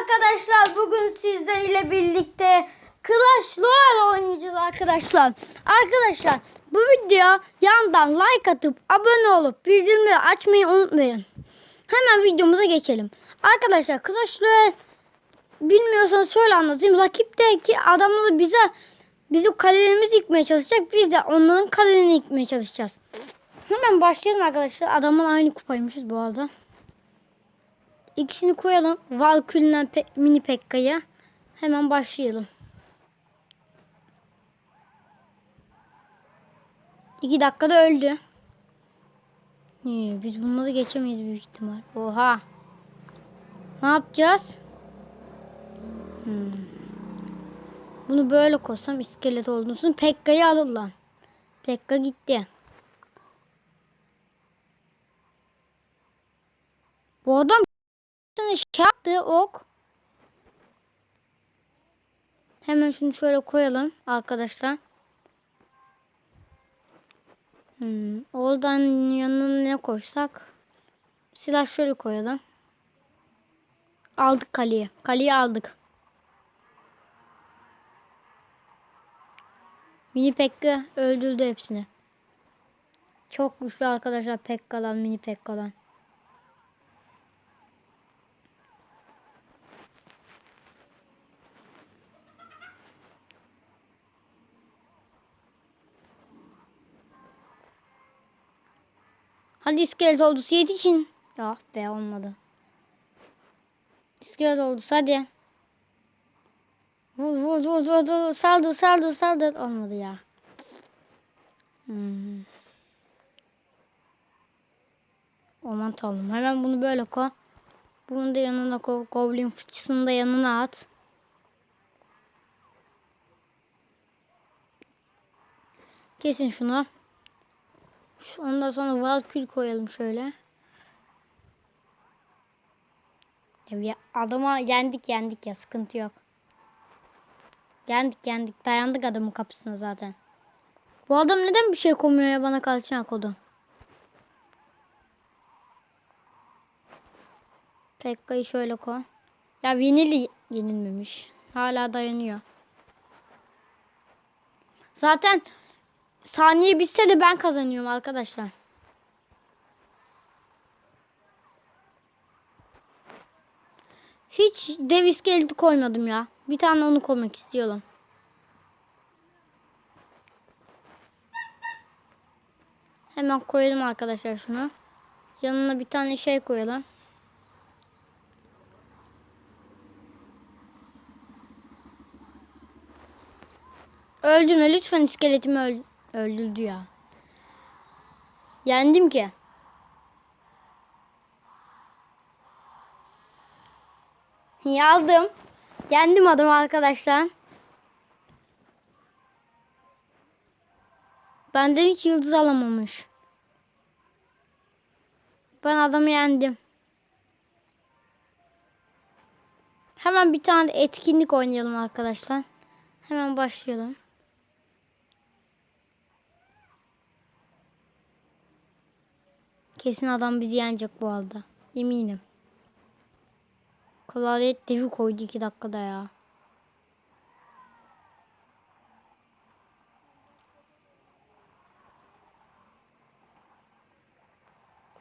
arkadaşlar bugün sizlerle birlikte Clash Royale oynayacağız arkadaşlar. Arkadaşlar bu videoya yandan like atıp abone olup bildirimleri açmayı unutmayın. Hemen videomuza geçelim. Arkadaşlar Clash Royale bilmiyorsanız şöyle anlatayım. Rakipteki adamlar bize bizim kalelerimizi yıkmaya çalışacak. Biz de onların kalelerini yıkmaya çalışacağız. Hemen başlayalım arkadaşlar. Adamın aynı kupaymışız bu arada. İkisini koyalım. Valkül'den pe mini Pekka'ya. Hemen başlayalım. İki dakikada öldü. İyi, biz bunları geçemeyiz büyük ihtimal. Oha. Ne yapacağız? Hmm. Bunu böyle koysam iskelet olduğunu Pekka'yı alırlar. Pekka gitti. Bu adam tane şey yaptı ok. Hemen şunu şöyle koyalım arkadaşlar. Hmm, oradan yanına ne koysak? Silah şöyle koyalım. Aldık kaleyi. Kaleyi aldık. Mini Pekka öldürdü hepsini. Çok güçlü arkadaşlar Pekka'dan, mini Pekka'dan. Hadi iskelet oldu. Yetişin. Ya be olmadı. İskelet oldu. Hadi. Vur vur vur vur vur. Saldır saldır saldır. Olmadı ya. Hmm. Aman tanrım. Hemen bunu böyle koy. Bunu da yanına koy. Goblin fıçısını da yanına at. Kesin şunu. Ondan sonra valkül koyalım şöyle. Ya adama yendik yendik ya sıkıntı yok. Yendik yendik dayandık adamın kapısına zaten. Bu adam neden bir şey koymuyor ya bana kalçana kodu. Pekka'yı şöyle koy. Ya yenili yenilmemiş. Hala dayanıyor. Zaten Saniye bitse de ben kazanıyorum arkadaşlar. Hiç dev iskeleti koymadım ya. Bir tane onu koymak istiyorum. Hemen koyalım arkadaşlar şunu. Yanına bir tane şey koyalım. Öldürme lütfen iskeletimi öldür. Öldürdü ya. Yendim ki. Yazdım. Yendim adam arkadaşlar. Benden hiç yıldız alamamış. Ben adamı yendim. Hemen bir tane etkinlik oynayalım arkadaşlar. Hemen başlayalım. Kesin adam bizi yenecek bu arada. Eminim. Kraliyet devi koydu iki dakikada ya.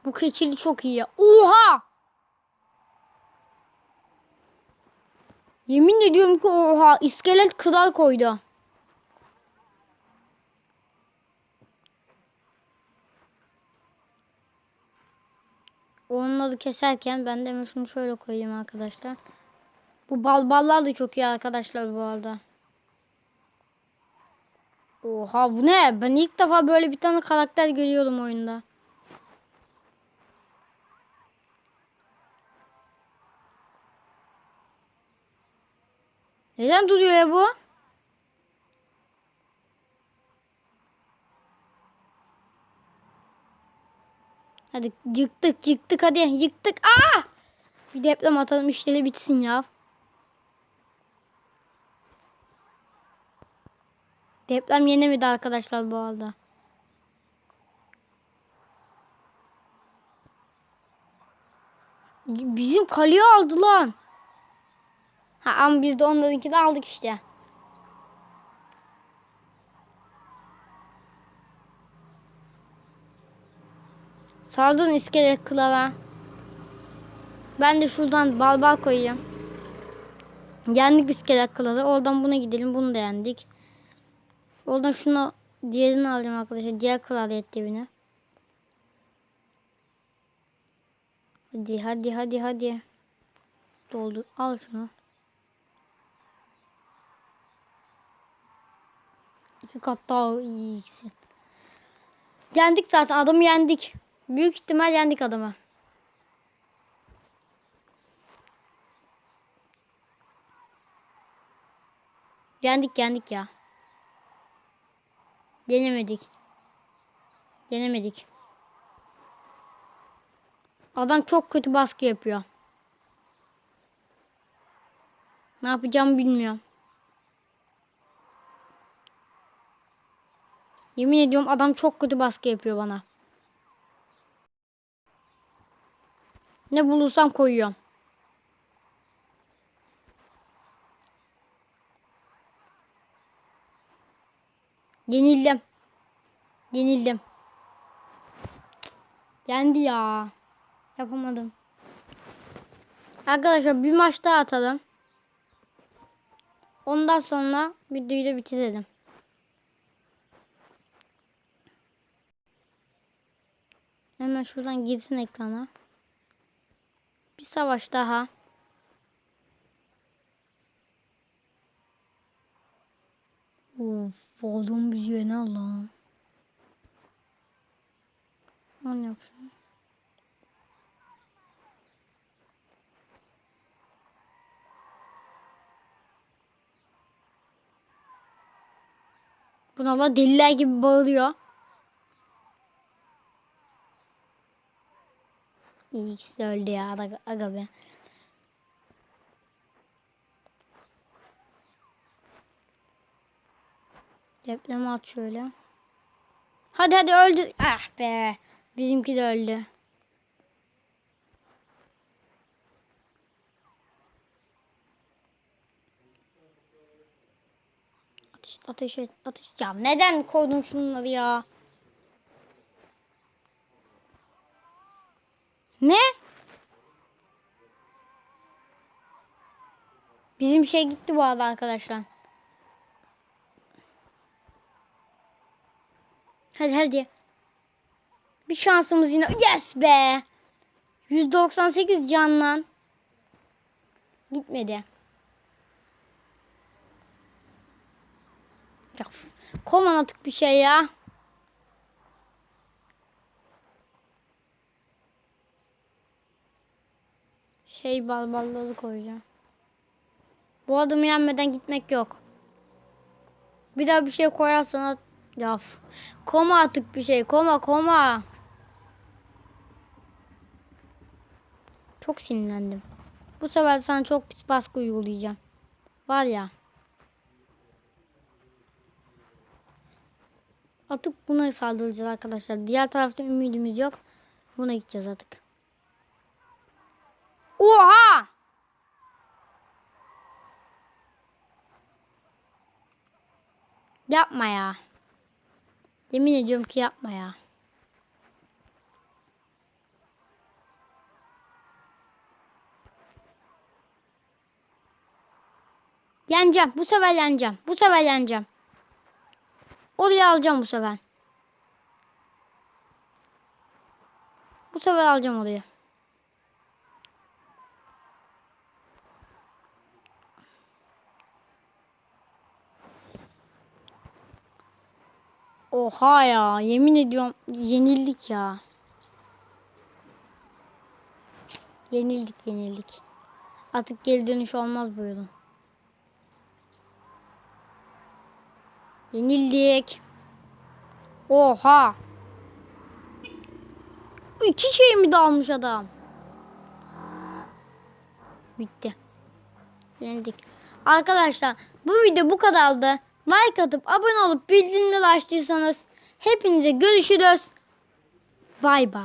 Bu keçili çok iyi ya. Oha! Yemin ediyorum ki oha iskelet kral koydu. Onları keserken ben de şunu şöyle koyayım arkadaşlar. Bu bal ballar da çok iyi arkadaşlar bu arada. Oha bu ne? Ben ilk defa böyle bir tane karakter görüyorum oyunda. Neden duruyor ya bu? Hadi yıktık yıktık hadi yıktık. Aa! Bir deprem atalım işleri bitsin ya. Deprem yenemedi arkadaşlar bu arada. Bizim kaleyi aldı lan. Ha, ama biz de onlarınkini aldık işte. Saldırın iskelet kılara. Ben de şuradan bal bal koyayım. Yendik iskelet kıları. Oradan buna gidelim. Bunu da yendik. Oradan şunu diğerini alacağım arkadaşlar. Diğer kraliyet devini. Hadi hadi hadi hadi. Doldu. Al şunu. İki kat daha iyi ikisi. Yendik zaten. Adamı yendik. Büyük ihtimal yendik adamı. Yendik yendik ya. Yenemedik. Yenemedik. Adam çok kötü baskı yapıyor. Ne yapacağımı bilmiyorum. Yemin ediyorum adam çok kötü baskı yapıyor bana. Ne bulursam koyuyorum. Yenildim. Yenildim. Yendi ya. Yapamadım. Arkadaşlar bir maç daha atalım. Ondan sonra videoyu da bitirelim. Hemen şuradan girsin ekrana. Bir savaş daha. Of, oğlum biz yeni Allah'ım. Onu yap şunu. Buna da deliler gibi bağırıyor. İyi de öldü ya. Aga, aga be. Depremi at şöyle. Hadi hadi öldü. Ah be. Bizimki de öldü. Ateş, ateş et, ateş. Ya neden koydun şunları ya? Ne? Bizim şey gitti bu arada arkadaşlar. Hadi hadi. Bir şansımız yine. Yes be. 198 canlan. Gitmedi. Ya, atık bir şey ya. Şey bal balları koyacağım. Bu adımı yenmeden gitmek yok. Bir daha bir şey koyarsan at- ya f- koma atık bir şey. Koma koma. Çok sinirlendim. Bu sefer sana çok pis baskı uygulayacağım. Var ya. Artık buna saldıracağız arkadaşlar. Diğer tarafta ümidimiz yok. Buna gideceğiz artık. Oha! Yapma ya. Yemin ediyorum ki yapma ya. Yeneceğim. Bu sefer yeneceğim. Bu sefer yeneceğim. Orayı alacağım bu sefer. Bu sefer alacağım orayı. Oha ya. Yemin ediyorum yenildik ya. Yenildik yenildik. Artık geri dönüş olmaz bu yolun. Yenildik. Oha. İki şey mi dalmış adam? Bitti. Yenildik. Arkadaşlar bu video bu kadardı. Like atıp abone olup bildirimleri açtıysanız hepinize görüşürüz. Bay bay.